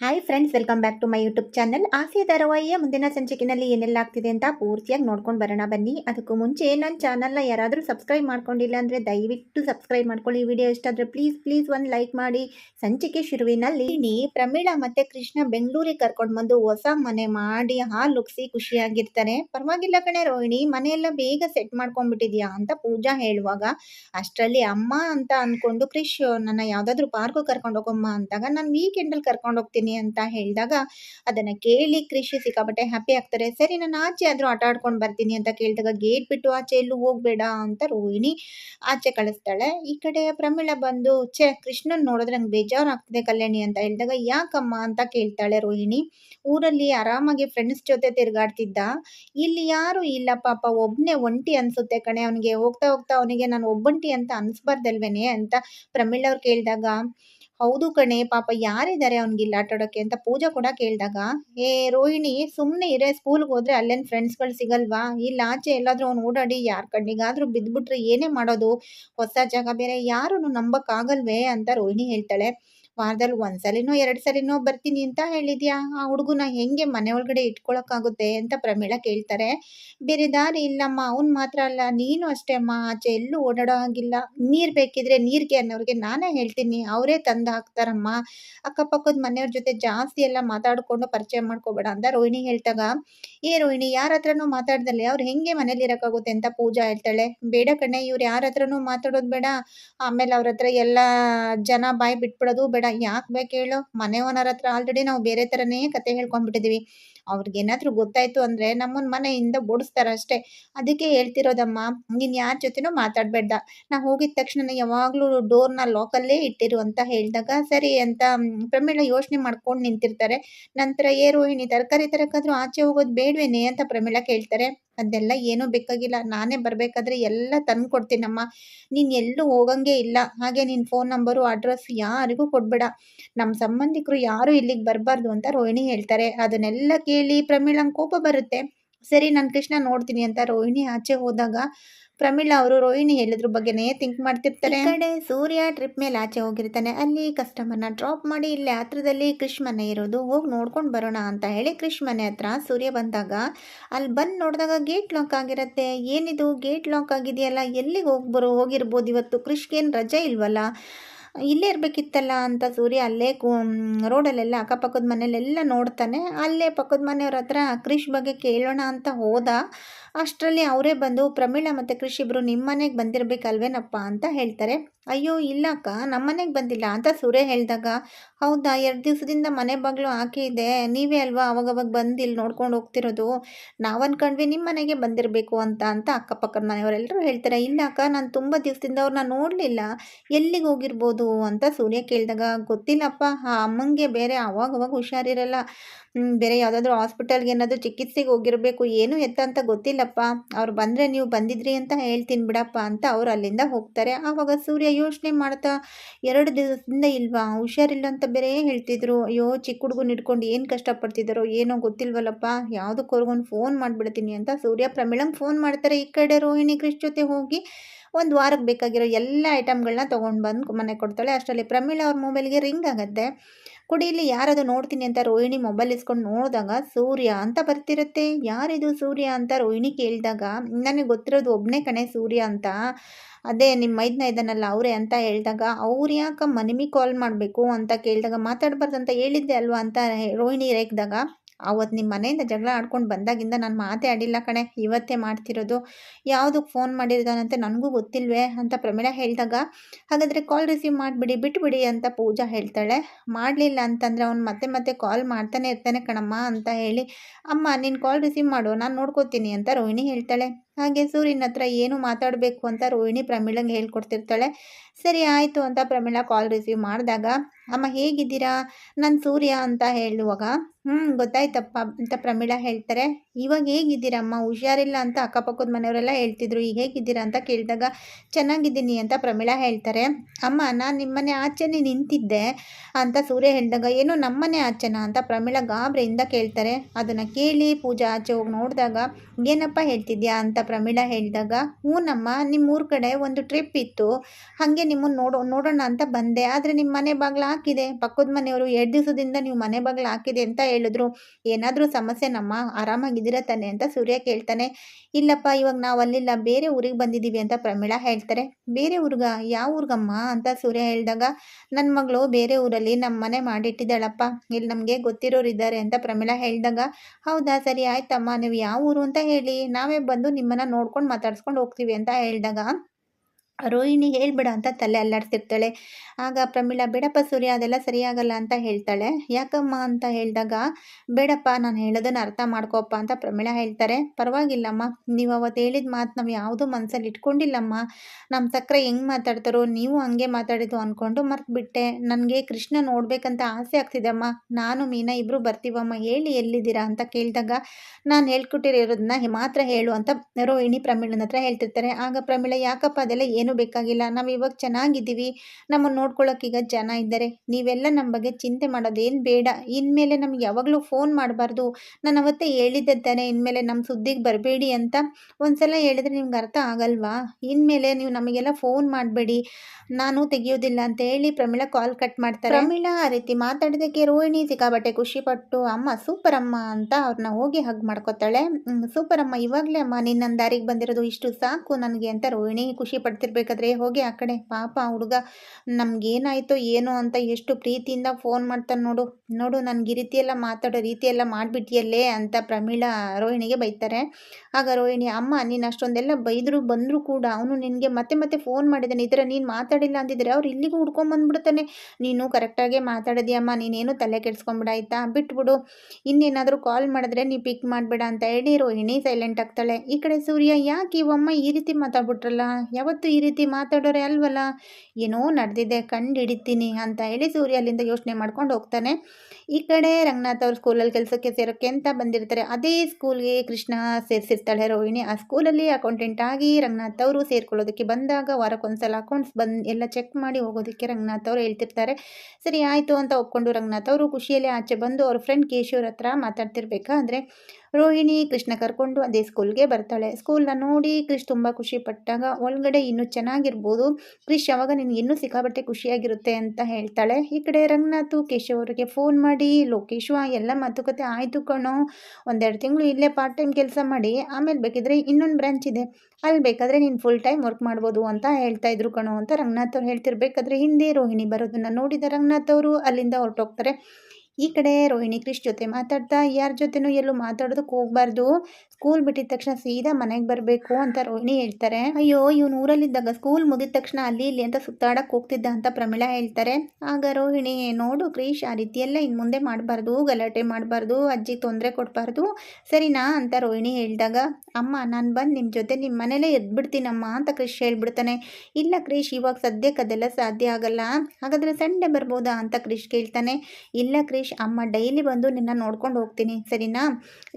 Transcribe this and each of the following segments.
Hi friends welcome back to my YouTube channel ಆಸೆ ಧಾರಾವಾಹಿಯ ಮುಂದಿನ ಸಂಚಿಕೆಯಲ್ಲಿ ಏನೆಲ್ಲ ಆಗ್ತಿದೆ ಅಂತ ಪೂರ್ತಿಯಾಗಿ ನೋಡ್ಕೊಂಡು ಬರೋಣ ಬನ್ನಿ. ಅದಕ್ಕೂ ಮುಂಚೆ ನನ್ನ ಚಾನಲ್ನ ಯಾರಾದರೂ ಸಬ್ಸ್ಕ್ರೈಬ್ ಮಾಡ್ಕೊಂಡಿಲ್ಲ ಅಂದರೆ ದಯವಿಟ್ಟು ಸಬ್ಸ್ಕ್ರೈಬ್ ಮಾಡ್ಕೊಳ್ಳಿ. ವಿಡಿಯೋ ಇಷ್ಟ ಆದರೆ ಪ್ಲೀಸ್ ಪ್ಲೀಸ್ ಒಂದು ಲೈಕ್ ಮಾಡಿ. ಸಂಚಿಕೆ ಶುರುವಿನಲ್ಲಿ ನೀ, ಪ್ರಮೀಳಾ ಮತ್ತೆ ಕೃಷ್ಣ ಬೆಂಗಳೂರಿಗೆ ಕರ್ಕೊಂಡು ಬಂದು ಹೊಸ ಮನೆ ಮಾಡಿ, ಹಾಲು ಉಗ್ಸಿ ಖುಷಿಯಾಗಿರ್ತಾರೆ. ಪರವಾಗಿಲ್ಲ ಕಣೆ ರೋಹಿಣಿ, ಮನೆಯೆಲ್ಲ ಬೇಗ ಸೆಟ್ ಮಾಡ್ಕೊಂಡ್ಬಿಟ್ಟಿದ್ಯಾ ಅಂತ ಪೂಜಾ ಹೇಳುವಾಗ, ಅಷ್ಟರಲ್ಲಿ ಅಮ್ಮ ಅಂತ ಅಂದ್ಕೊಂಡು ಕೃಷ್ ನನ್ನ ಯಾವುದಾದ್ರೂ ಪಾರ್ಕು ಕರ್ಕೊಂಡು ಹೋಗಮ್ಮ ಅಂತಾಗ ನಾನು ವೀಕೆಂಡಲ್ಲಿ ಕರ್ಕೊಂಡು ಹೋಗ್ತೀನಿ ಅಂತ ಹೇಳಿದಾಗ ಅದನ್ನು ಕೇಳಿ ಕೃಷಿ ಸಿಕ್ಕಾಪಟ್ಟೆ ಹ್ಯಾಪಿ ಆಗ್ತಾರೆ. ಸರಿ, ನಾನು ಆಚೆ ಆದರೂ ಆಟ ಆಡ್ಕೊಂಡು ಬರ್ತೀನಿ ಅಂತ ಕೇಳಿದಾಗ ಗೇಟ್ ಬಿಟ್ಟು ಆಚೆ ಎಲ್ಲೂ ಹೋಗಬೇಡ ಅಂತ ರೋಹಿಣಿ ಆಚೆ ಕಳಿಸ್ತಾಳೆ. ಈ ಕಡೆ ಪ್ರಮೀಳ ಬಂದು, ಛೇ, ಕೃಷ್ಣನ್ ನೋಡಿದ್ರೆ ನಂಗೆ ಬೇಜಾರಾಗ್ತಿದೆ ಕಲ್ಯಾಣಿ ಅಂತ ಹೇಳಿದಾಗ, ಯಾಕಮ್ಮ? ಅಂತ ಕೇಳ್ತಾಳೆ ರೋಹಿಣಿ. ಊರಲ್ಲಿ ಆರಾಮಾಗಿ ಫ್ರೆಂಡ್ಸ್ ಜೊತೆ ತಿರುಗಾಡ್ತಿದ್ದ? ಇಲ್ಲಿ ಯಾರು ಇಲ್ಲ ಪಾಪ ಒಬ್ಬನೇ ಒಂಟಿ ಅನ್ಸುತ್ತೆ ಕಣೆ. ಅವನಿಗೆ ಹೋಗ್ತಾ ಹೋಗ್ತಾ ಅವನಿಗೆ ನಾನು ಒಬ್ಬಂಟಿ ಅಂತ ಅನ್ಸ್ಬಾರ್ದಲ್ವೇನೆ? ಅಂತ ಪ್ರಮೀಳ್ ಅವ್ರು ಕೇಳಿದಾಗ ಹೌದು ಕಣೆ, ಪಾಪ ಯಾರಿದ್ದಾರೆ ಅವ್ನಿಗೆ ಇಲ್ಲಿ ಆಟ ಆಡೋಕ್ಕೆ ಅಂತ ಪೂಜಾ ಕೂಡ ಕೇಳಿದಾಗ, ಏ ರೋಹಿಣಿ ಸುಮ್ಮನೆ ಇರೇ ಸ್ಕೂಲ್ಗೆ ಹೋದ್ರೆ ಅಲ್ಲೇನು ಫ್ರೆಂಡ್ಸ್ಗಳು ಸಿಗಲ್ವಾ? ಇಲ್ಲಿ, ಆಚೆ ಎಲ್ಲಾದರೂ ಅವ್ನು ಓಡಾಡಿ, ಯಾರ ಕಣ್ಣಿಗಾದರೂ ಬಿದ್ದುಬಿಟ್ರೆ ಏನೇ ಮಾಡೋದು? ಹೊಸ ಜಾಗ ಬೇರೆ ಯಾರನ್ನು ನಂಬಕ್ಕಾಗಲ್ವೇ? ಅಂತ ರೋಹಿಣಿ ಹೇಳ್ತಾಳೆ. ವಾರದಲ್ಲಿ ಒಂದ್ಸಲಿನೋ ಎರಡು ಸಲಿನೋ ಬರ್ತೀನಿ ಅಂತ ಹೇಳಿದ್ಯಾ? ಆ ಹುಡುಗನ ಹೆಂಗೆ ಮನೆ ಒಳಗಡೆ ಇಟ್ಕೊಳಕ್ಕಾಗುತ್ತೆ ಅಂತ ಪ್ರಮೀಳ ಕೇಳ್ತಾರೆ. ಬೇರೆ ದಾರಿ ಇಲ್ಲಮ್ಮ, ಅವ್ನು ಮಾತ್ರ ಅಲ್ಲ, ನೀನು ಅಷ್ಟೇ ಅಮ್ಮ, ಆಚೆ ಎಲ್ಲೂ ಓಡಾಡೋ ಹಾಗಿಲ್ಲ. ನೀರ್ ಬೇಕಿದ್ರೆ ನೀರಿಗೆ ಅನ್ನೋರಿಗೆ ನಾನೇ ಹೇಳ್ತೀನಿ. ಅವರೇ ತಂದು ಹಾಕ್ತಾರಮ್ಮ. ಅಕ್ಕಪಕ್ಕದ ಮನೆಯವ್ರ ಜೊತೆ ಜಾಸ್ತಿ ಎಲ್ಲ ಮಾತಾಡ್ಕೊಂಡು ಪರಿಚಯ ಮಾಡ್ಕೋಬೇಡ ಅಂತ ರೋಹಿಣಿ ಹೇಳ್ತಾಗ. ಏ ರೋಹಿಣಿ, ಯಾರ ಹತ್ರನು ಮಾತಾಡ್ದಲ್ಲಿ? ಅವ್ರು ಹೆಂಗೆ ಮನೇಲಿ ಇರೋಕ್ಕಾಗುತ್ತೆ ಅಂತ ಪೂಜಾ ಹೇಳ್ತಾಳೆ. ಬೇಡ ಕಣೆ, ಇವ್ರು ಯಾರ ಹತ್ರನು ಮಾತಾಡೋದು ಬೇಡ. ಆಮೇಲೆ ಅವ್ರ ಹತ್ರ ಎಲ್ಲ ಜನ ಬಾಯಿ ಬಿಟ್ಬಿಡೋದು ಬೇಡ. ಯಾಕೆ ಬೇಕು ಹೇಳು? ಮನೆ ಓನರ್ ಹತ್ರ ಆಲ್ರೆಡಿ ನಾವು ಬೇರೆ ಥರನೇ ಕತೆ ಹೇಳ್ಕೊಂಡ್ಬಿಟ್ಟಿದೀವಿ. ಏನಾದ್ರು ಗೊತ್ತಾಯ್ತು ಅಂದರೆ ನಮ್ಮನ್ನ ಮನೆಯಿಂದ ಬೋಡಿಸ್ತಾರೆ ಅಷ್ಟೇ. ಅದಕ್ಕೆ ಹೇಳ್ತಿರೋದಮ್ಮ, ನೀನು ಯಾರ ಜೊತೆನೂ ಮಾತಾಡಬೇಡ ನಾ ಹೋಗಿದ ತಕ್ಷಣ ಯಾವಾಗಲೂ ಡೋರ್ನ ಲಾಕಲ್ಲೇ ಇಟ್ಟಿರು ಅಂತ ಹೇಳಿದಾಗ, ಸರಿ ಅಂತ ಪ್ರಮೀಳ ಯೋಚನೆ ಮಾಡ್ಕೊಂಡು ನಿಂತಿರ್ತಾರೆ. ನಂತರ ಏ ರೋಹಿಣಿ ತರಕಾರಿ ತರಕಾದ್ರೂ ಆಚೆ ಹೋಗೋದು ಬೇಡವೇನೆ ಅಂತ ಪ್ರಮೀಳ ಕೇಳ್ತಾರೆ. ಅದೆಲ್ಲ ಏನೂ ಬೇಕಾಗಿಲ್ಲ. ನಾನೇ ಬರಬೇಕಾದ್ರೆ ಎಲ್ಲ ತಂದು ಕೊಡ್ತೀನಮ್ಮ. ನೀನು ಎಲ್ಲೂ ಹೋಗಂಗೆ ಇಲ್ಲ. ಹಾಗೆ ನಿನ್ನ ಫೋನ್ ನಂಬರು ಅಡ್ರೆಸ್ ಯಾರಿಗೂ ಕೊಡ್ಬೇಡ. ನಮ್ಮ ಸಂಬಂಧಿಕರು ಯಾರೂ ಇಲ್ಲಿಗೆ ಬರಬಾರ್ದು ಅಂತ ರೋಹಿಣಿ ಹೇಳ್ತಾರೆ. ಅದನ್ನೆಲ್ಲ ಕೇಳಿ ಪ್ರಮೀಳಂಗೆ ಕೋಪ ಬರುತ್ತೆ. ಸರಿ, ನಾನು ಕೃಷ್ಣ ನೋಡ್ತೀನಿ ಅಂತ ರೋಹಿಣಿ ಆಚೆ ಹೋದಾಗ ಪ್ರಮೀಳಾ ಅವರು, ರೋಹಿಣಿ ಹೇಳಿದ್ರ ಬಗ್ಗೆನೇ ಥಿಂಕ್ ಮಾಡ್ತಿರ್ತಾರೆ? ಕಡೆ ಸೂರ್ಯ ಟ್ರಿಪ್ ಮೇಲೆ ಆಚೆ ಹೋಗಿರ್ತಾನೆ. ಅಲ್ಲಿ ಕಸ್ಟಮರ್ನ ಡ್ರಾಪ್ ಮಾಡಿ ಇಲ್ಲಿ ಹತ್ರದಲ್ಲಿ ಕೃಷ್ ಮನೆ ಇರೋದು. ಹೋಗಿ ನೋಡ್ಕೊಂಡು ಬರೋಣ ಅಂತ ಹೇಳಿ ಕೃಷ್ ಮನೆ ಹತ್ರ ಸೂರ್ಯ ಬಂದಾಗ ಅಲ್ಲಿ ಬಂದು ನೋಡಿದಾಗ ಗೇಟ್ ಲಾಕ್ ಆಗಿರುತ್ತೆ. ಏನಿದು? ಗೇಟ್ ಲಾಕ್ ಆಗಿದೆಯಲ್ಲ? ಎಲ್ಲಿಗೆ ಹೋಗ್ಬರೋ? ಹೋಗಿರ್ಬೋದು ಇವತ್ತು. ಕೃಷ್ಗೇನು ರಜೆ ಇಲ್ವಲ್ಲ? ಇಲ್ಲೇ ಇರಬೇಕಿತ್ತಲ್ಲ ಅಂತ ಸೂರ್ಯ ಅಲ್ಲೇ ಕೂ ರೋಡಲ್ಲೆಲ್ಲ ಅಕ್ಕಪಕ್ಕದ ಮನೇಲೆಲ್ಲ ನೋಡ್ತಾನೆ. ಅಲ್ಲೇ ಪಕ್ಕದ ಮನೆಯವ್ರ ಹತ್ರ ಕೃಷಿ ಬಗ್ಗೆ ಕೇಳೋಣ ಅಂತ ಹೋದ. ಅಷ್ಟರಲ್ಲಿ ಅವರೇ ಬಂದು, ಪ್ರಮೀಳಾ ಮತ್ತು ಕೃಷಿ ಇಬ್ಬರು ನಿಮ್ಮ ಮನೆಗೆ ಬಂದಿರಬೇಕಲ್ವೇನಪ್ಪ? ಅಂತ ಹೇಳ್ತಾರೆ. ಅಯ್ಯೋ ಇಲ್ಲ ಅಕ್ಕ ನಮ್ಮ ಮನೆಗೆ ಬಂದಿಲ್ಲ, ಅಂತ ಸೂರ್ಯ ಹೇಳಿದಾಗ, ಹೌದಾ, ಎರಡು ದಿವಸದಿಂದ ಮನೆ ಬಾಗಿಲು ಹಾಕಿ ಇದೆ. ನೀವೇ ಅಲ್ವಾ ಅವಾಗವಾಗ ಬಂದು ಇಲ್ಲಿ ನೋಡ್ಕೊಂಡು ಹೋಗ್ತಿರೋದು? ನಾವು ಅಂದ್ಕೊಂಡ್ವಿ ನಿಮ್ಮ ಮನೆಗೆ ಬಂದಿರಬೇಕು ಅಂತ ಅಂತ ಅಕ್ಕಪಕ್ಕದ ಮನೆಯವರೆಲ್ಲರೂ ಹೇಳ್ತಾರೆ. ಇಲ್ಲ ಅಕ್ಕ ನಾನು ತುಂಬ ದಿವಸದಿಂದ ಅವ್ರನ್ನ ನೋಡಲಿಲ್ಲ. ಎಲ್ಲಿಗೆ ಹೋಗಿರ್ಬೋದು? ಅಂತ ಸೂರ್ಯ ಕೇಳಿದಾಗ, ಗೊತ್ತಿಲ್ಲಪ್ಪ, ಆ ಅಮ್ಮಂಗೆ ಬೇರೆ ಅವಾಗವಾಗ ಹುಷಾರಿರಲ್ಲ. ಬೇರೆ ಯಾವುದಾದ್ರೂ ಹಾಸ್ಪಿಟಲ್ಗೆ ಏನಾದರೂ ಚಿಕಿತ್ಸೆಗೆ ಹೋಗಿರಬೇಕು, ಏನು ಎತ್ತ ಅಂತ ಗೊತ್ತಿಲ್ಲಪ್ಪ. ಅವ್ರು ಬಂದರೆ ನೀವು ಬಂದಿದ್ರಿ ಅಂತ ಹೇಳ್ತೀನಿ ಬಿಡಪ್ಪ ಅಂತ ಅವ್ರು ಅಲ್ಲಿಂದ ಹೋಗ್ತಾರೆ. ಆವಾಗ ಸೂರ್ಯ ಯೋಚನೆ ಮಾಡ್ತಾ, ಎರಡು ದಿವಸದಿಂದ ಇಲ್ವಾ? ಹುಷಾರಿಲ್ಲ ಅಂತ ಬೇರೆ ಹೇಳ್ತಿದ್ರು. ಅಯ್ಯೋ, ಚಿಕ್ಕ ಹುಡುಗನ ಹಿಡ್ಕೊಂಡು ಏನು ಕಷ್ಟಪಡ್ತಿದ್ದಾರೋ ಏನೋ ಗೊತ್ತಿಲ್ವಲ್ಲಪ್ಪ. ಯಾವುದಕ್ಕೋರ್ಗೊಂದು ಫೋನ್ ಮಾಡಿಬಿಡ್ತೀನಿ ಅಂತ ಸೂರ್ಯ ಪ್ರಮೀಳಂಗೆ ಫೋನ್ ಮಾಡ್ತಾರೆ. ಈ ಕಡೆ ರೋಹಿಣಿ ಕೃಷ್ಣ ಜೊತೆ ಹೋಗಿ ಒಂದು ವಾರಕ್ಕೆ ಬೇಕಾಗಿರೋ ಎಲ್ಲ ಐಟಮ್ಗಳನ್ನ ತೊಗೊಂಡು ಬಂದು ಮನೆ ಕೊಡ್ತಾಳೆ. ಅಷ್ಟರಲ್ಲಿ ಪ್ರಮೀಳ ಅವ್ರ ಮೊಬೈಲ್ಗೆ ರಿಂಗ್ ಆಗುತ್ತೆ. ಕುಡಿಯಲ್ಲಿ ಯಾರಾದರೂ ನೋಡ್ತೀನಿ ಅಂತ ರೋಹಿಣಿ ಮೊಬೈಲ್ ಇಸ್ಕೊಂಡು ನೋಡಿದಾಗ, ಸೂರ್ಯ ಅಂತ ಬರ್ತಿರುತ್ತೆ. ಯಾರಿದು ಸೂರ್ಯ ಅಂತ ರೋಹಿಣಿ ಕೇಳಿದಾಗ, ನನಗೆ ಗೊತ್ತಿರೋದು ಒಬ್ಬನೇ ಕಣೆ ಸೂರ್ಯ ಅಂತ. ಅದೇ ನಿಮ್ಮ ಮೈದ್ನ ಇದನ್ನಲ್ಲ, ಅವರೇ ಅಂತ ಹೇಳಿದಾಗ, ಅವ್ರು ಯಾಕೆ ಮನಿಮಿ ಕಾಲ್ ಮಾಡಬೇಕು ಅಂತ ಕೇಳಿದಾಗ ಮಾತಾಡಬಾರ್ದು ಅಂತ ಹೇಳಿದ್ದೆ ಅಲ್ವಾ ಅಂತ ರೋಹಿಣಿ ರೇಗ್ದಾಗ. ಅವತ್ತು ನಿಮ್ಮ ಮನೆಯಿಂದ ಜಗಳ ಆಡ್ಕೊಂಡು ಬಂದಾಗಿಂದ ನಾನು ಮಾತೇ ಆಡಿಲ್ಲ ಕಣೆ. ಇವತ್ತೇ ಮಾಡ್ತಿರೋದು. ಯಾವುದಕ್ಕೆ ಫೋನ್ ಮಾಡಿರ್ತಾನಂತೆ ನನಗೂ ಗೊತ್ತಿಲ್ವೇ ಅಂತ ಪ್ರಮೀಳಾ ಹೇಳಿದಾಗ, ಹಾಗಾದರೆ ಕಾಲ್ ರಿಸೀವ್ ಮಾಡಿಬಿಡಿ, ಬಿಟ್ಬಿಡಿ ಅಂತ ಪೂಜಾ ಹೇಳ್ತಾಳೆ. ಮಾಡಲಿಲ್ಲ ಅಂತಂದರೆ ಅವ್ನು ಮತ್ತೆ ಮತ್ತೆ ಕಾಲ್ ಮಾಡ್ತಾನೆ ಇರ್ತಾನೆ ಕಣಮ್ಮ ಅಂತ ಹೇಳಿ, ಅಮ್ಮ, ನೀನು ಕಾಲ್ ರಿಸೀವ್ ಮಾಡು, ನಾನು ನೋಡ್ಕೋತೀನಿ ಅಂತ ರೋಹಿಣಿ ಹೇಳ್ತಾಳೆ. ಹಾಗೆ ಸೂರ್ಯನ ಹತ್ರ ಏನು ಮಾತಾಡಬೇಕು ಅಂತ ರೋಹಿಣಿ ಪ್ರಮೀಳಂಗೆ ಹೇಳ್ಕೊಡ್ತಿರ್ತಾಳೆ. ಸರಿ, ಆಯಿತು ಅಂತ ಪ್ರಮೀಳಾ ಕಾಲ್ ರಿಸೀವ್ ಮಾಡಿದಾಗ, ಅಮ್ಮ ಹೇಗಿದ್ದೀರಾ? ನಾನು ಸೂರ್ಯ ಅಂತ ಹೇಳುವಾಗ ಹ್ಞೂ ಗೊತ್ತಾಯ್ತಪ್ಪ ಅಂತ ಪ್ರಮೀಳಾ ಹೇಳ್ತಾರೆ. ಇವಾಗ ಹೇಗಿದ್ದೀರಮ್ಮ? ಹುಷಾರಿಲ್ಲ ಅಂತ ಅಕ್ಕಪಕ್ಕದ ಮನೆಯವರೆಲ್ಲ ಹೇಳ್ತಿದ್ರು, ಈಗ ಹೇಗಿದ್ದೀರಾ ಅಂತ ಕೇಳಿದಾಗ, ಚೆನ್ನಾಗಿದ್ದೀನಿ ಅಂತ ಪ್ರಮೀಳಾ ಹೇಳ್ತಾರೆ. ಅಮ್ಮ, ನಾನು ನಿಮ್ಮನೆ ಆಚೆನೆ ನಿಂತಿದ್ದೆ ಅಂತ ಸೂರ್ಯ ಹೇಳಿದಾಗ, ಏನು ನಮ್ಮನೆ ಆಚೆನಾ? ಅಂತ ಪ್ರಮೀಳಾ ಗಾಬರಿಯಿಂದ ಕೇಳ್ತಾರೆ. ಅದನ್ನು ಕೇಳಿ ಪೂಜಾ ಆಚೆ ಹೋಗಿ ನೋಡಿದಾಗ, ಏನಪ್ಪ ಹೇಳ್ತಿದ್ಯಾ? ಅಂತ ಪ್ರಮೀಳಾ ಹೇಳಿದಾಗ ಹ್ಞೂನಮ್ಮ ನಿಮ್ಮ ಊರ ಕಡೆ ಒಂದು ಟ್ರಿಪ್ ಇತ್ತು. ಹಾಗೆ ನಿಮ್ಮನ್ನು ನೋಡೋ, ನೋಡೋಣ ಅಂತ ಬಂದೆ. ಆದರೆ ನಿಮ್ಮ ಮನೆ ಬಾಗಿಲು ಹಾಕಿದೆ. ಪಕ್ಕದ ಮನೆಯವರು ಎರಡು ದಿವಸದಿಂದ ನೀವು ಮನೆ ಬಾಗಿಲು ಹಾಕಿದೆ ಅಂತ ಹೇಳಿದ್ರು. ಏನಾದರೂ ಸಮಸ್ಯೆನಮ್ಮ ಆರಾಮಾಗಿದ್ದೀರ ತಾನೆ? ಅಂತ ಸೂರ್ಯ ಕೇಳ್ತಾನೆ. ಇಲ್ಲಪ್ಪ, ಇವಾಗ ನಾವು ಅಲ್ಲಿಲ್ಲ. ಬೇರೆ ಊರಿಗೆ ಬಂದಿದ್ದೀವಿ ಅಂತ ಪ್ರಮೀಳಾ ಹೇಳ್ತಾರೆ. ಬೇರೆ ಊರ್ಗ? ಯಾವ ಊರ್ಗಮ್ಮ? ಅಂತ ಸೂರ್ಯ ಹೇಳಿದಾಗ ನನ್ನ ಮಗಳು ಬೇರೆ ಊರಲ್ಲಿ ನಮ್ಮ ಮನೆ ಮಾಡಿಟ್ಟಿದ್ದಾಳಪ್ಪ. ಇಲ್ಲಿ ನಮಗೆ ಗೊತ್ತಿರೋರು ಇದ್ದಾರೆ ಅಂತ ಪ್ರಮೀಳಾ ಹೇಳಿದಾಗ, ಹೌದಾ, ಸರಿ, ಆಯ್ತಮ್ಮ. ನೀವು ಯಾವ ಊರು ಅಂತ ಹೇಳಿ. ನಾವೇ ಬಂದು ನಿಮ್ಮನ್ನು ನೋಡ್ಕೊಂಡು ಮಾತಾಡ್ಸ್ಕೊಂಡು ಹೋಗ್ತೀವಿ ಅಂತ ಹೇಳಿದಾಗ ರೋಹಿಣಿ ಹೇಳ್ಬಿಡ ಅಂತ ತಲೆ ಅಲ್ಲಾಡ್ತಿರ್ತಾಳೆ. ಆಗ ಪ್ರಮೀಳಾ, ಬೇಡಪ್ಪ ಸೂರ್ಯ, ಅದೆಲ್ಲ ಸರಿಯಾಗಲ್ಲ ಅಂತ ಹೇಳ್ತಾಳೆ. ಯಾಕಮ್ಮ ಅಂತ ಹೇಳಿದಾಗ, ಬೇಡಪ್ಪ, ನಾನು ಹೇಳೋದನ್ನ ಅರ್ಥ ಮಾಡ್ಕೋಪ್ಪ ಅಂತ ಪ್ರಮೀಳಾ ಹೇಳ್ತಾರೆ. ಪರವಾಗಿಲ್ಲಮ್ಮ, ನೀವು ಅವತ್ತು ಹೇಳಿದ ಮಾತು ನಾವು ಯಾವುದೂ ಮನಸ್ಸಲ್ಲಿ ಇಟ್ಕೊಂಡಿಲ್ಲಮ್ಮ. ನಮ್ಮ ಸಕ್ಕರೆ ಹೆಂಗೆ ಮಾತಾಡ್ತಾರೋ ನೀವು ಹಂಗೆ ಮಾತಾಡಿದ್ದು ಅಂದ್ಕೊಂಡು ಮರ್ತ್ಬಿಟ್ಟೆ. ನನಗೆ ಕೃಷ್ಣ ನೋಡ್ಬೇಕಂತ ಆಸೆ ಆಗ್ತಿದೆಮ್ಮ. ನಾನು, ಮೀನಾ ಇಬ್ಬರು ಬರ್ತೀವಮ್ಮ. ಹೇಳಿ ಎಲ್ಲಿದ್ದೀರಾ ಅಂತ ಕೇಳಿದಾಗ, ನಾನು ಹೇಳ್ಕೊಟ್ಟಿರೋದನ್ನ ಮಾತ್ರ ಹೇಳು ಅಂತ ರೋಹಿಣಿ ಪ್ರಮೀಳನ ಹತ್ರ ಹೇಳ್ತಿರ್ತಾರೆ. ಆಗ ಪ್ರಮೀಳ, ಯಾಕಪ್ಪ ಅದೆಲ್ಲ ಏನೂ ಬೇಕಾಗಿಲ್ಲ. ನಾವು ಇವಾಗ ಚೆನ್ನಾಗಿದ್ದೀವಿ. ನಮ್ಮನ್ನು ಈಗ ಜನ ಇದ್ದಾರೆ. ನೀವೆಲ್ಲ ನಮ್ಮ ಬಗ್ಗೆ ಚಿಂತೆ ಮಾಡೋದೇನು ಬೇಡ. ಇನ್ಮೇಲೆ ನಮ್ಗೆ ಯಾವಾಗಲೂ ಫೋನ್ ಮಾಡಬಾರ್ದು. ನಾನು ಅವತ್ತೇ ಹೇಳಿದ್ದೆ ತಾನೆ ಇನ್ಮೇಲೆ ನಮ್ಮ ಸುದ್ದಿಗೆ ಬರಬೇಡಿ ಅಂತ ಒಂದ್ಸಲ ಹೇಳಿದ್ರೆ ನಿಮ್ಗೆ ಅರ್ಥ ಆಗಲ್ವಾ? ಇನ್ಮೇಲೆ ನೀವು ನಮಗೆಲ್ಲ ಫೋನ್ ಮಾಡಬೇಡಿ. ನಾನು ತೆಗಿಯೋದಿಲ್ಲ ಅಂತ ಹೇಳಿ ಪ್ರಮೀಳಾ ಕಾಲ್ ಕಟ್ ಮಾಡ್ತಾರೆ. ಪ್ರಮೀಳಾ ಆ ರೀತಿ ಮಾತಾಡಿದಕ್ಕೆ ರೋಹಿಣಿ ಸಿಕ್ಕಾಬಟ್ಟೆ ಖುಷಿಪಟ್ಟು ಅಮ್ಮ ಸೂಪರ್ ಅಮ್ಮ ಅಂತ ಅವ್ರನ್ನ ಹೋಗಿ ಹಗ್ ಮಾಡ್ಕೊತಾಳೆ. "ಹ್ಮ್, ಸೂಪರ್ ಅಮ್ಮ ಇವಾಗಲೇ ಅಮ್ಮ ನಿನ್ನ ದಾರಿಗೆ ಬಂದಿರೋದು ಇಷ್ಟು ಸಾಕು ನನಗೆ ಅಂತ ರೋಹಿಣಿ ಖುಷಿ ಪಡ್ತಿರ್ಬೇಕಾದ್ರೆ ಹೋಗಿ ಆ ಕಡೆ, ಪಾಪ ಹುಡುಗ ನಮ್ಗೇನಾಯ್ತು ಏನು ಅಂತ ಎಷ್ಟು ಪ್ರೀತಿಯಿಂದ ಫೋನ್ ಮಾಡ್ತಾನೆ ನೋಡು. ನೋಡು, ನನಗೆ ಈ ರೀತಿ ಎಲ್ಲ ಮಾತಾಡೋ ರೀತಿ ಎಲ್ಲ ಮಾಡಿಬಿಟ್ಟಿಯಲ್ಲೇ ಅಂತ ಪ್ರಮೀಳಾ ರೋಹಿಣಿಗೆ ಬೈತಾರೆ. ಆಗ ರೋಹಿಣಿ, ಅಮ್ಮ, ನೀನು ಅಷ್ಟೊಂದೆಲ್ಲ ಬೈದ್ರು, ಬಂದರೂ ಕೂಡ ಅವನು ನಿನಗೆ ಮತ್ತೆ ಮತ್ತೆ ಫೋನ್ ಮಾಡಿದ್ದಾನೆ ಈ ಥರ ನೀನು ಮಾತಾಡಿಲ್ಲ ಅಂದಿದ್ರೆ ಅವ್ರು ಇಲ್ಲಿಗೂ ಹುಡ್ಕೊಂಬಂದ್ಬಿಡ್ತಾನೆ ನೀನು ಕರೆಕ್ಟಾಗೆ ಮಾತಾಡಿದ್ಯಮ್ಮ, ನೀನೇನು ತಲೆ ಕೆಡ್ಸ್ಕೊಂಬಿಡ ಆಯಿತಾ ಬಿಟ್ಬಿಡು. ಇನ್ನೇನಾದರೂ ಕಾಲ್ ಮಾಡಿದ್ರೆ ನೀ ಪಿಕ್ ಮಾಡಬೇಡ ಅಂತ ಹೇಳಿ ರೋಹಿಣಿ ಸೈಲೆಂಟ್ ಆಗ್ತಾಳೆ. ಈ ಕಡೆ ಸೂರ್ಯ, ಯಾಕೆ ಇವಮ್ಮ ಈ ರೀತಿ ಮಾತಾಡ್ಬಿಟ್ರಲ್ಲ? ಯಾವತ್ತೂ ಈ ಮಾತಾಡೋರೆ ಅಲ್ವಲ್ಲ? ಏನೋ ನಡೆದಿದೆ ಕಂಡು ಹಿಡಿತೀನಿ ಅಂತ ಹೇಳಿ ಸೂರ್ಯ ಅಲ್ಲಿಂದ ಯೋಚನೆ ಮಾಡ್ಕೊಂಡು ಹೋಗ್ತಾನೆ. ಈ ಕಡೆ ರಂಗನಾಥ್ ಅವ್ರ ಸ್ಕೂಲಲ್ಲಿ ಕೆಲಸಕ್ಕೆ ಸೇರೋಕ್ಕೆ ಅಂತ ಬಂದಿರ್ತಾರೆ. ಅದೇ ಸ್ಕೂಲ್ಗೆ ಕೃಷ್ಣ ಸೇರಿಸಿರ್ತಾಳೆ ರೋಹಿಣಿ. ಆ ಸ್ಕೂಲಲ್ಲಿ ಅಕೌಂಟೆಂಟ್ ಆಗಿ ರಂಗನಾಥ್ ಅವರು ಸೇರ್ಕೊಳ್ಳೋದಕ್ಕೆ ಬಂದಾಗ ವಾರಕ್ಕೊಂದ್ಸಲ ಅಕೌಂಟ್ಸ್ ಬಂದು ಎಲ್ಲ ಚೆಕ್ ಮಾಡಿ ಹೋಗೋದಕ್ಕೆ ರಂಗನಾಥ್ ಅವರು ಹೇಳ್ತಿರ್ತಾರೆ. ಸರಿ, ಆಯಿತು ಅಂತ ಒಪ್ಕೊಂಡು ರಂಗನಾಥ್ ಅವರು ಖುಷಿಯಲ್ಲಿ ಆಚೆ ಬಂದು ಅವ್ರ ಫ್ರೆಂಡ್ ಕೇಶವ್ರ ಹತ್ರ ಮಾತಾಡ್ತಿರ್ಬೇಕಾದ್ರೆ ರೋಹಿಣಿ, ಕೃಷ್ಣ ಕರ್ಕೊಂಡು ಅದೇ ಸ್ಕೂಲ್ಗೆ ಬರ್ತಾಳೆ. ಸ್ಕೂಲ್ನ ನೋಡಿ ಕೃಷ್ಣ ತುಂಬ ಖುಷಿ ಪಟ್ಟಾಗ ಒಳಗಡೆ ಇನ್ನೂ ಚೆನ್ನಾಗಿರ್ಬೋದು. ಕ್ರಿಶ್ ಅವಾಗ ನಿನ್ಗೆ ಇನ್ನೂ ಸಿಕ್ಕಾಬಟ್ಟೆ ಖುಷಿಯಾಗಿರುತ್ತೆ ಅಂತ ಹೇಳ್ತಾಳೆ. ಈ ಕಡೆ ರಂಗನಾಥು ಕೇಶವ್ ಅವರಿಗೆ ಫೋನ್ ಮಾಡಿ ಲೋಕೇಶ್ವ ಎಲ್ಲ ಮಾತುಕತೆ ಆಯಿತು ಕಣೋ. ಒಂದೆರಡು ತಿಂಗಳು ಇಲ್ಲೇ ಪಾರ್ಟ್ ಟೈಮ್ ಕೆಲಸ ಮಾಡಿ, ಆಮೇಲೆ ಬೇಕಿದ್ರೆ ಇನ್ನೊಂದು ಬ್ರಾಂಚ್ ಇದೆ. ಅಲ್ಲಿ ಬೇಕಾದರೆ ನೀನು ಫುಲ್ ಟೈಮ್ ವರ್ಕ್ ಮಾಡ್ಬೋದು ಅಂತ ಹೇಳ್ತಾ ಇದ್ರು ಕಣೋ ಅಂತ ರಂಗನಾಥ್ ಅವ್ರು ಹೇಳ್ತಿರ್ಬೇಕಾದ್ರೆ ಹಿಂದೆ ರೋಹಿಣಿ ಬರೋದನ್ನು ನೋಡಿದ ರಂಗನಾಥ್ ಅವರು ಅಲ್ಲಿಂದ ಹೊರಟೋಗ್ತಾರೆ. ಈ ಕಡೆ ರೋಹಿಣಿ, ಕ್ರಿಶ್ ಜೊತೆ ಮಾತಾಡ್ತಾ, ಯಾರ ಜೊತೆನೂ ಎಲ್ಲೂ ಮಾತಾಡೋದಕ್ಕೆ ಹೋಗ್ಬಾರ್ದು. ಸ್ಕೂಲ್ ಬಿಟ್ಟಿದ ತಕ್ಷಣ ಸೀದಾ ಮನೆಗೆ ಬರಬೇಕು ಅಂತ ರೋಹಿಣಿ ಹೇಳ್ತಾರೆ. ಅಯ್ಯೋ, ಇವ್ನು ಊರಲ್ಲಿದ್ದಾಗ ಸ್ಕೂಲ್ ಮುಗಿದ ತಕ್ಷಣ ಅಲ್ಲಿ ಇಲ್ಲಿ ಅಂತ ಸುತ್ತಾಡಕ್ಕೆ ಹೋಗ್ತಿದ್ದ ಅಂತ ಪ್ರಮೀಳಾ ಹೇಳ್ತಾರೆ. ಆಗ ರೋಹಿಣಿ, ನೋಡು ಕ್ರೀಶ್, ಆ ರೀತಿಯೆಲ್ಲ ಇನ್ನು ಮುಂದೆ ಮಾಡಬಾರ್ದು, ಗಲಾಟೆ ಮಾಡಬಾರ್ದು ಅಜ್ಜಿಗೆ ತೊಂದರೆ ಕೊಡಬಾರ್ದು, ಸರಿನಾ ಅಂತ ರೋಹಿಣಿ ಹೇಳಿದಾಗ. ಅಮ್ಮ, ನಾನು ಬಂದು ನಿಮ್ಮ ಜೊತೆ ನಿಮ್ಮ ಮನೇಲೇ ಎದ್ಬಿಡ್ತೀನಮ್ಮ ಅಂತ ಕ್ರಿಶ್ ಹೇಳ್ಬಿಡ್ತಾನೆ. ಇಲ್ಲ ಕ್ರೀಶ್, ಇವಾಗ ಸದ್ಯಕ್ಕೆ ಅದೆಲ್ಲ ಸಾಧ್ಯ ಆಗಲ್ಲ. ಹಾಗಾದರೆ ಸಂಡೆ ಬರ್ಬೋದಾ ಅಂತ ಕ್ರಿಶ್ ಕೇಳ್ತಾನೆ. ಇಲ್ಲ ಕ್ರೀಶ್, ಅಮ್ಮ ಡೈಲಿ ಬಂದು ನಿನ್ನ ನೋಡ್ಕೊಂಡು ಹೋಗ್ತೀನಿ, ಸರಿನಾ?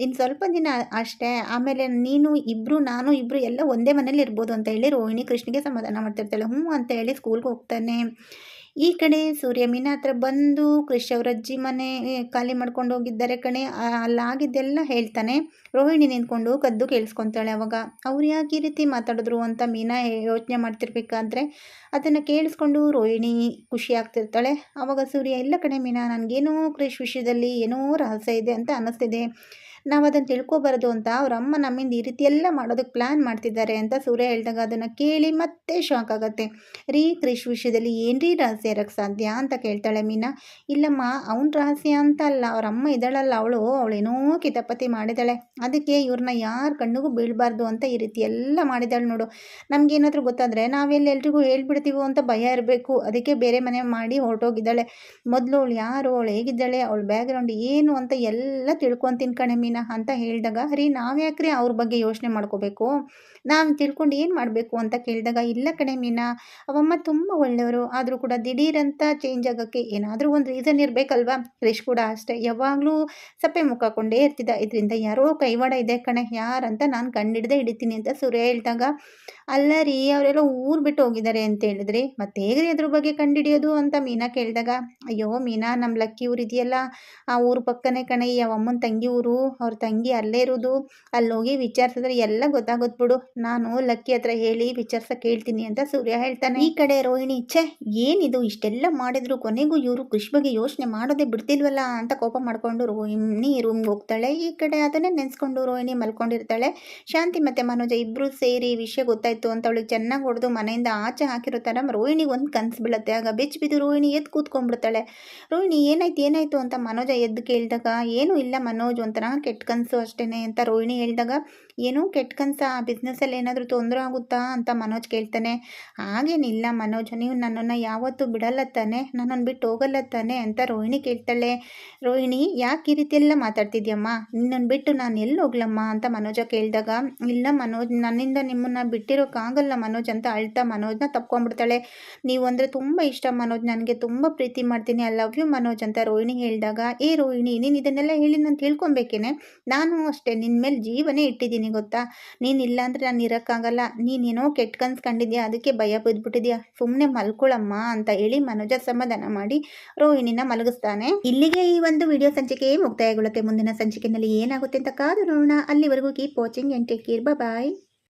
ಇನ್ನು ಸ್ವಲ್ಪ ದಿನ ಅಷ್ಟೇ ಆಮೇಲೆ ನೀನು ಇಬ್ಬರು ನಾನು ಇಬ್ಬರು ಎಲ್ಲ ಒಂದೇ ಮನೇಲಿ ಇರ್ಬೋದು ಅಂತ ಹೇಳಿ ರೋಹಿಣಿ ಕೃಷ್ಣಿಗೆ ಸಮಾಧಾನ ಮಾಡ್ತಿರ್ತಾಳೆ. ಹ್ಞೂ ಅಂತ ಹೇಳಿ ಸ್ಕೂಲ್ಗೆ ಹೋಗ್ತಾನೆ. ಈ ಕಡೆ ಸೂರ್ಯ ಮೀನಾ ಹತ್ರ ಬಂದು ಕೃಷ್ಣ ಅವ್ರ ಅಜ್ಜಿ ಮನೆ ಖಾಲಿ ಮಾಡ್ಕೊಂಡು ಹೋಗಿದ್ದಾರೆ ಕಣೆ. ಅಲ್ಲಾಗಿದ್ದೆಲ್ಲ ಹೇಳ್ತಾನೆ. ರೋಹಿಣಿ ನಿಂತ್ಕೊಂಡು ಕದ್ದು ಕೇಳಿಸ್ಕೊತಾಳೆ ಅವಾಗ. ಅವ್ರು ಯಾಕೆ ಈ ರೀತಿ ಮಾತಾಡಿದ್ರು ಅಂತ ಮೀನಾ ಯೋಚನೆ ಮಾಡ್ತಿರ್ಬೇಕಾದ್ರೆ ಅದನ್ನು ಕೇಳಿಸ್ಕೊಂಡು ರೋಹಿಣಿ ಖುಷಿ ಆಗ್ತಿರ್ತಾಳೆ ಅವಾಗ ಸೂರ್ಯ ಎಲ್ಲ ಕಡೆ ಮೀನಾ, ನನಗೇನೋ ಕೃಷಿ ವಿಷಯದಲ್ಲಿ ಏನೋ ರಹಸ್ಯ ಇದೆ ಅಂತ ಅನ್ನಿಸ್ತಿದೆ. ನಾವು ಅದನ್ನು ತಿಳ್ಕೊಬಾರ್ದು ಅಂತ ಅವ್ರ ಅಮ್ಮ ನಮ್ಮಿಂದ ಈ ರೀತಿ ಎಲ್ಲ ಮಾಡೋದಕ್ಕೆ ಪ್ಲ್ಯಾನ್ ಮಾಡ್ತಿದ್ದಾರೆ ಅಂತ ಸೂರ್ಯ ಹೇಳಿದಾಗ ಅದನ್ನು ಕೇಳಿ ಮತ್ತೆ ಶಾಕ್ ಆಗುತ್ತೆ. ರೀ ಕೃಷಿ ವಿಷಯದಲ್ಲಿ ಏನ್ರೀ ರಹಸ್ಯ ಇರೋಕ್ಕೆ ಸಾಧ್ಯ? ಅಂತ ಕೇಳ್ತಾಳೆ ಮೀನಾ. ಇಲ್ಲಮ್ಮ, ಅವನ ರಹಸ್ಯ ಅಂತ ಅಲ್ಲ. ಅವ್ರ ಅಮ್ಮ ಇದ್ದಾಳಲ್ಲ ಅವಳು. ಅವಳೇನೋ ಕಿತಪತಿ ಮಾಡಿದಾಳೆ. ಅದಕ್ಕೆ ಇವ್ರನ್ನ ಯಾರ ಕಣ್ಣಿಗೂ ಬೀಳಬಾರ್ದು ಅಂತ ಈ ರೀತಿ ಎಲ್ಲ ಮಾಡಿದಾಳೆ ನೋಡು. ನಮಗೇನಾದರೂ ಗೊತ್ತಾದರೆ ನಾವೆಲ್ಲ ಎಲ್ರಿಗೂ ಹೇಳ್ಬಿಡ್ತೀವೋ. ಅಂತ ಭಯ ಇರಬೇಕು. ಅದಕ್ಕೆ ಬೇರೆ ಮನೆ ಮಾಡಿ ಹೊರಟೋಗಿದ್ದಾಳೆ. ಮೊದಲು ಅವಳು ಯಾರು? ಅವಳು ಹೇಗಿದ್ದಾಳೆ? ಅವಳ ಬ್ಯಾಗ್ರೌಂಡ್ ಏನು ಅಂತ ಎಲ್ಲ ತಿಳ್ಕೊತೀನಿ ಕಣೆ ಮೀನಾ ಅಂತ ಹೇಳಿದಾಗ ರೀ ನಾವ್ಯಾಕ್ರಿ ಅವ್ರ ಬಗ್ಗೆ ಯೋಚನೆ ಮಾಡ್ಕೋಬೇಕು? ನಾವು ತಿಳ್ಕೊಂಡು ಏನು ಮಾಡಬೇಕು? ಅಂತ ಕೇಳಿದಾಗ, ಇಲ್ಲ ಕಣೆ ಮೀನಾ, ಅವಮ್ಮ ತುಂಬ ಒಳ್ಳೆಯವರು. ಆದರೂ ಕೂಡ ದಿಢೀರಂತ ಚೇಂಜ್ ಆಗೋಕ್ಕೆ ಏನಾದರೂ ಒಂದು ರೀಸನ್ ಇರಬೇಕಲ್ವಾ? ಕ್ರಿಶ್ ಕೂಡ ಅಷ್ಟೇ. ಯಾವಾಗಲೂ ಸಪ್ಪೆ ಮುಖ ಕೊಂಡೇ ಇರ್ತಿದ್ದ. ಇದರಿಂದ ಯಾರೋ ಕೈವಾಡ ಇದೆ ಕಣೆ. ಯಾರಂತ ನಾನು ಕಂಡಿಡ್ದೆ ಹಿಡಿತೀನಿ ಅಂತ ಸೂರ್ಯ ಹೇಳಿದಾಗ, ಅಲ್ಲ ರೀ, ಅವರೆಲ್ಲ ಊರು ಬಿಟ್ಟು ಹೋಗಿದ್ದಾರೆ ಅಂತ ಹೇಳಿದ್ರಿ, ಮತ್ತೆ ಹೇಗ್ರಿ ಅದ್ರ ಬಗ್ಗೆ ಕಂಡಿಡಿಯೋದು ಅಂತ ಮೀನಾ ಕೇಳಿದಾಗ, ಅಯ್ಯೋ ಮೀನಾ ನಮ್ಮ ಲಕ್ಕಿ ಊರು ಇದೆಯಲ್ಲ, ಆ ಊರು ಪಕ್ಕನೇ ಕಣೆ ಯಾವ ಅಮ್ಮನ ತಂಗಿ ಊರು, ಅವ್ರ ತಂಗಿ ಅಲ್ಲೇ ಇರೋದು ಅಲ್ಲಿ ಹೋಗಿ ವಿಚಾರಿಸಿದ್ರೆ ಎಲ್ಲ ಗೊತ್ತಾಗುತ್ತೆ ಬಿಡು. ನಾನು ಲಕ್ಕಿ ಹತ್ರ ಹೇಳಿ ವಿಚಾರ್ಸಕ್ಕೆ ಹೇಳ್ತೀನಿ ಅಂತ ಸೂರ್ಯ ಹೇಳ್ತಾನೆ. ಈ ಕಡೆ ರೋಹಿಣಿ ಇಚ್ಛೆ ಏನಿದು? ಇಷ್ಟೆಲ್ಲ ಮಾಡಿದ್ರು ಕೊನೆಗೂ ಇವರು ಕೃಷಿ ಬಗ್ಗೆ ಯೋಚನೆ ಮಾಡೋದೇ ಬಿಡ್ತಿಲ್ವಲ್ಲ? ಅಂತ ಕೋಪ ಮಾಡ್ಕೊಂಡು ರೋಹಿಣಿ ರೂಮ್ಗೆ ಹೋಗ್ತಾಳೆ. ಈ ಕಡೆ ಅದನ್ನೇ ನೆನೆಸ್ಕೊಂಡು ರೋಹಿಣಿ ಮಲ್ಕೊಂಡಿರ್ತಾಳೆ. ಶಾಂತಿ ಮತ್ತೆ ಮನೋಜ ಇಬ್ರು ಸೇರಿ ವಿಷಯ ಗೊತ್ತಾಯ್ತು ಅಂತ ಅವಳಿಗೆ ಚೆನ್ನಾಗಿ ಹೊಡೆದು ಮನೆಯಿಂದ ಆಚೆ ಹಾಕಿರೋ ಥರ ರೋಹಿಣಿಗೆ ಒಂದು ಕನ್ಸು ಬೀಳುತ್ತೆ, ಆಗ ಬೆಚ್ಚ ಬಿದ್ದು ರೋಹಿಣಿ ಎದ್ದು ಕೂತ್ಕೊಂಡ್ಬಿಡ್ತಾಳೆ. ರೋಹಿಣಿ, ಏನಾಯ್ತು ಏನಾಯ್ತು ಅಂತ ಮನೋಜ ಎದ್ದು ಕೇಳಿದಾಗ, ಏನೂ ಇಲ್ಲ ಮನೋಜ್ ಒಂಥರ ಕೆಟ್ಟ ಕನಸು ಅಷ್ಟೇನೆ ಅಂತ ರೋಹಿಣಿ ಹೇಳಿದಾಗ ಏನೂ ಕೆಟ್ಟ ಕನಸ, ಆ ಬಿಸ್ನೆಸ್ಸಲ್ಲಿ ಏನಾದರೂ ತೊಂದರೆ ಆಗುತ್ತಾ ಅಂತ ಮನೋಜ್ ಕೇಳ್ತಾನೆ. ಹಾಗೇನಿಲ್ಲ ಮನೋಜ್, ನೀವು ನನ್ನನ್ನು ಯಾವತ್ತೂ ಬಿಡಲ್ಲ ತಾನೆ ನನ್ನನ್ನು ಬಿಟ್ಟು ಹೋಗಲ್ಲ ತಾನೆ ಅಂತ ರೋಹಿಣಿ ಕೇಳ್ತಾಳೆ. ರೋಹಿಣಿ, ಯಾಕೆ ಈ ರೀತಿಯೆಲ್ಲ ಮಾತಾಡ್ತಿದ್ಯಮ್ಮ? ನಿನ್ನನ್ನು ಬಿಟ್ಟು ನಾನು ಎಲ್ಲಿ ಹೋಗ್ಲಮ್ಮ? ಅಂತ ಮನೋಜ ಕೇಳಿದಾಗ. ಇಲ್ಲ ಮನೋಜ್, ನನ್ನಿಂದ ನಿಮ್ಮನ್ನು ಬಿಟ್ಟಿರೋಕ್ಕಾಗಲ್ಲ ಮನೋಜ್ ಅಂತ ಅಳ್ತಾ ಮನೋಜ್ನ ತಪ್ಕೊಂಡ್ಬಿಡ್ತಾಳೆ. ನೀವು ಅಂದರೆ ತುಂಬ ಇಷ್ಟ ಮನೋಜ್, ನನಗೆ ತುಂಬ ಪ್ರೀತಿ ಮಾಡ್ತೀನಿ ಐ ಲವ್ ಯು ಮನೋಜ್ ಅಂತ ರೋಹಿಣಿ ಹೇಳಿದಾಗ. ಏ ರೋಹಿಣಿ, ನೀನು ಇದನ್ನೆಲ್ಲ ಹೇಳಿ ನಾನು ತಿಳ್ಕೊಬೇಕೇನೆ? ನಾನು ಅಷ್ಟೇ ನಿನ್ನ ಮೇಲೆ ಜೀವನೇ ಇಟ್ಟಿದ್ದೀನಿ. ಗೊತ್ತಾ? ನೀನು ಇಲ್ಲ ಅಂದರೆ ನಾನು ಇರೋಕ್ಕಾಗಲ್ಲ. ನೀನೇನೋ ಕೆಟ್ಟ ಕನ್ಸು ಕಂಡಿದ್ಯಾ? ಅದಕ್ಕೆ ಭಯ ಬಿದ್ದುಬಿಟ್ಟಿದ್ಯಾ ಸುಮ್ಮನೆ ಮಲ್ಕೊಳಮ್ಮ ಅಂತ ಹೇಳಿ ಮನೋಜ ಸಮಾಧಾನ ಮಾಡಿ ರೋಹಿಣಿನ ಮಲಗಿಸ್ತಾನೆ. ಇಲ್ಲಿಗೆ ಈ ಒಂದು ವಿಡಿಯೋ ಸಂಚಿಕೆ ಮುಕ್ತಾಯಗೊಳ್ಳುತ್ತೆ. ಮುಂದಿನ ಸಂಚಿಕೆಯಲ್ಲಿ ಏನಾಗುತ್ತೆ ಅಂತ ಕಾದು ನೋಡೋಣ. ಅಲ್ಲಿವರೆಗೂ keep watching take care. Bye